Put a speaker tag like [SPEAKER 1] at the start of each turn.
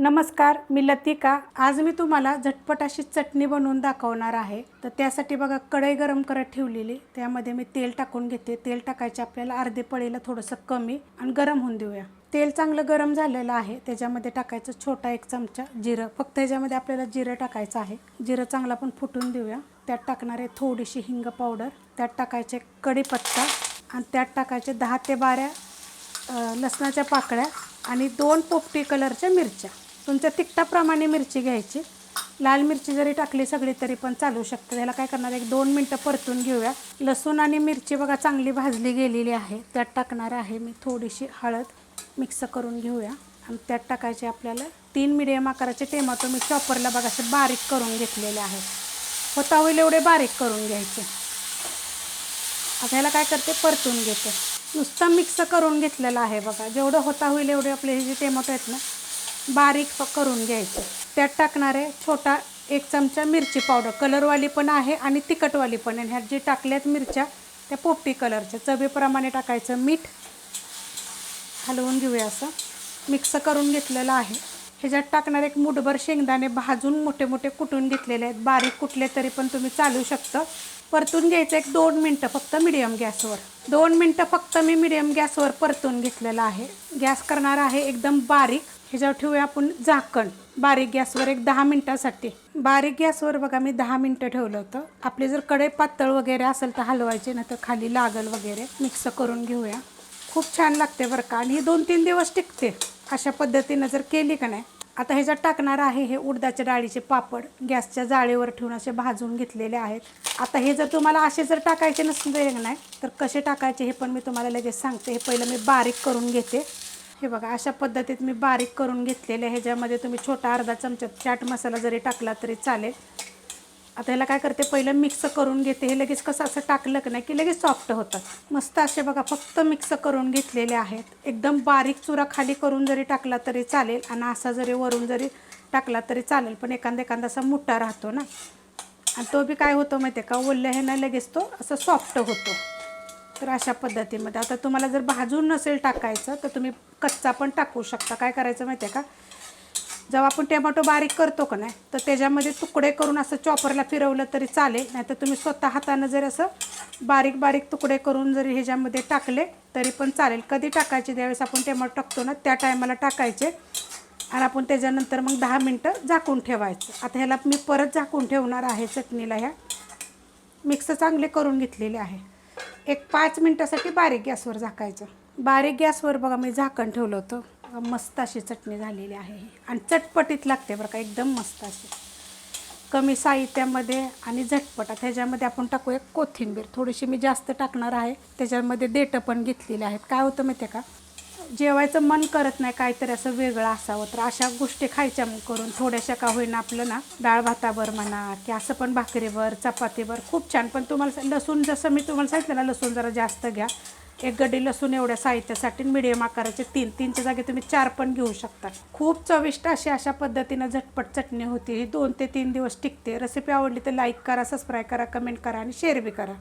[SPEAKER 1] नमस्कार मी लतिका. आज मी तुम्हाला झटपट अशी चटणी बनवून दाखवणार आहे. तर त्यासाठी बघा कढई गरम करत ठेवलेली. त्यामध्ये मी तेल टाकून घेते. तेल टाकायचे आपल्याला अर्धे पळीला थोडंसं कमी आणि गरम होऊन देऊया. तेल चांगलं गरम झालेलं आहे. त्याच्यामध्ये टाकायचं छोटा एक चमचा जिरं. फक्त ह्याच्यामध्ये आपल्याला जिरं टाकायचं आहे. जिरं चांगलं आपण फुटून देऊया. त्यात टाकणार आहे थोडीशी हिंग पावडर. त्यात टाकायचे कढीपत्ता आणि त्यात टाकायचे दहा ते बारा लसणाच्या पाकळ्या आणि दोन पोपटी कलरच्या मिरच्या. तुमच्या तिखटाप्रमाणे मिरची घ्यायची. लाल मिरची जरी टाकली सगळी तरी पण चालू शकतं. ह्याला काय करणार? एक दोन मिनटं परतून घेऊया. लसूण आणि मिरची बघा चांगली भाजली गेलेली आहे. त्यात टाकणार आहे मी थोडीशी हळद मिक्स करून घेऊया. आणि त्यात टाकायचे आपल्याला तीन मिडियम आकाराचे टोमॅटो मी चॉपरला बघा असे बारीक करून घेतलेले आहेत. होता होईल एवढे बारीक करून घ्यायचे. आता ह्याला काय करते? परतून घेते. नुसतं मिक्स करून घेतलेलं आहे बघा. जेवढं होता होईल एवढे आपले हे जे टोमॅटो आहेत ना बारीक करून घ्यायचं. त्यात टाकणार आहे छोटा एक चमचा मिरची पावडर. कलरवाली पण आहे आणि तिखटवाली पण आहे. ह्यात जे टाकल्यात मिरच्या त्या पोपटी कलरच्या. चवीप्रमाणे टाकायचं मीठ. हलवून घेऊया असं. मिक्स करून घेतलेलं आहे. ह्याच्यात टाकणार एक मुठभर शेंगदाणे भाजून मोठे मोठे कुटून घेतलेले आहेत. बारीक कुटले तरी पण तुम्ही चालू शकतं. परतून घ्यायचं एक दोन मिनटं फक्त मिडियम गॅसवर. दोन मिनटं फक्त मी मिडियम गॅसवर परतून घेतलेलं आहे. गॅस करणार आहे एकदम बारीक. ह्याच्यावर ठेवूया आपण झाकण. बारीक गॅसवर एक दहा मिनटासाठी. बारीक गॅसवर बघा मी दहा मिनटं ठेवलं होतं. आपले जर कडे पातळ वगैरे असेल तर हलवायचे नाही तर खाली लागल वगैरे मिक्स करून घेऊया. खूप छान लागते बरं का. आणि ही दोन तीन दिवस टिकते. अशा पद्धतीनं जर केली का नाही. आता ह्याच्यात टाकणार आहे हे उडदाच्या डाळीचे पापड गॅसच्या जाळीवर ठेवून असे भाजून घेतलेले आहेत. आता हे जर तुम्हाला असे जर टाकायचे नसतील नाही. तर कसे टाकायचे हे पण मी तुम्हाला लगेच सांगते. हे पहिलं मी बारीक करून घेते. हे बघा अशा पद्धतीत मी बारीक करून घेतलेले ह्याच्यामध्ये तुम्ही छोटा अर्धा चमचा चाट मसाला जरी टाकला तरी चालेल. आता ह्याला काय करते पहिलं मिक्स करून घेते. हे लगेच कसं असं टाकलं की नाही की लगेच सॉफ्ट होतं मस्त असे बघा फक्त मिक्स करून घेतलेले आहेत. एकदम बारीक चुरा खाली करून जरी टाकला तरी चालेल आणि असा जरी वरून जरी टाकला तरी चालेल. पण एखादा एखादा असा मोठा राहतो ना. आणि तो बी काय होतो माहिती आहे का ओल्या ह्यानं लगेच तो असं सॉफ्ट होतो. तर अशा पद्धतीमध्ये. आता तुम्हाला जर भाजून नसेल टाकायचं तर तुम्ही कच्चा पण टाकू शकता. काय करायचं माहिती आहे का? जेव्हा आपण टोमॅटो बारीक करतो का नाही तर त्याच्यामध्ये तुकडे करून असं चॉपरला फिरवलं तरी चालेल. नाही तर तुम्ही स्वतः हातानं जर असं बारीक बारीक तुकडे करून जरी ह्याच्यामध्ये टाकले तरी पण चालेल. कधी टाकायचे? ज्यावेळेस आपण टोमॅटो टाकतो ना त्या टायमाला टाकायचे. आणि आपण त्याच्यानंतर मग दहा मिनटं झाकून ठेवायचं. आता ह्याला मी परत झाकून ठेवणार आहे चटणीला ह्या. मिक्स चांगले करून घेतलेले आहे. एक पाच मिनटासाठी बारीक गॅसवर झाकायचं. बारीक गॅसवर बघा मी झाकण ठेवलं होतं. मस्त अशी चटणी झालेली आहे आणि चटपटीत लागते बरं का एकदम मस्त अशी. कमी साहित्यामध्ये आणि झटपट ह्याच्यामध्ये आपण टाकूया कोथिंबीर. थोडीशी मी जास्त टाकणार आहे. त्याच्यामध्ये देठं पण घेतलेली आहेत. काय होतं माहिती आहे का? जेवायचं मन करत नाही काहीतरी असं वेगळं असावं. तर अशा गोष्टी खायच्या मग करून. थोड्याशा का होईना आपलं ना डाळ भातावर म्हणा की असं पण भाकरीवर चपातीवर खूप छान. पण तुम्हाला लसूण जसं मी तुम्हाला सांगितलं ना लसूण जरा जास्त घ्या. एक गड्डी लसूण एवढ्या साहित्यासाठी मिडियम आकाराचे तीन तीनच्या जागी तुम्ही चार पण घेऊ शकता. खूप चविष्ट अशी अशा पद्धतीनं झटपट चटणी होती. ही दोन ते तीन दिवस टिकते. रेसिपी आवडली तर लाईक करा सबस्क्राईब करा कमेंट करा आणि शेअर बी करा.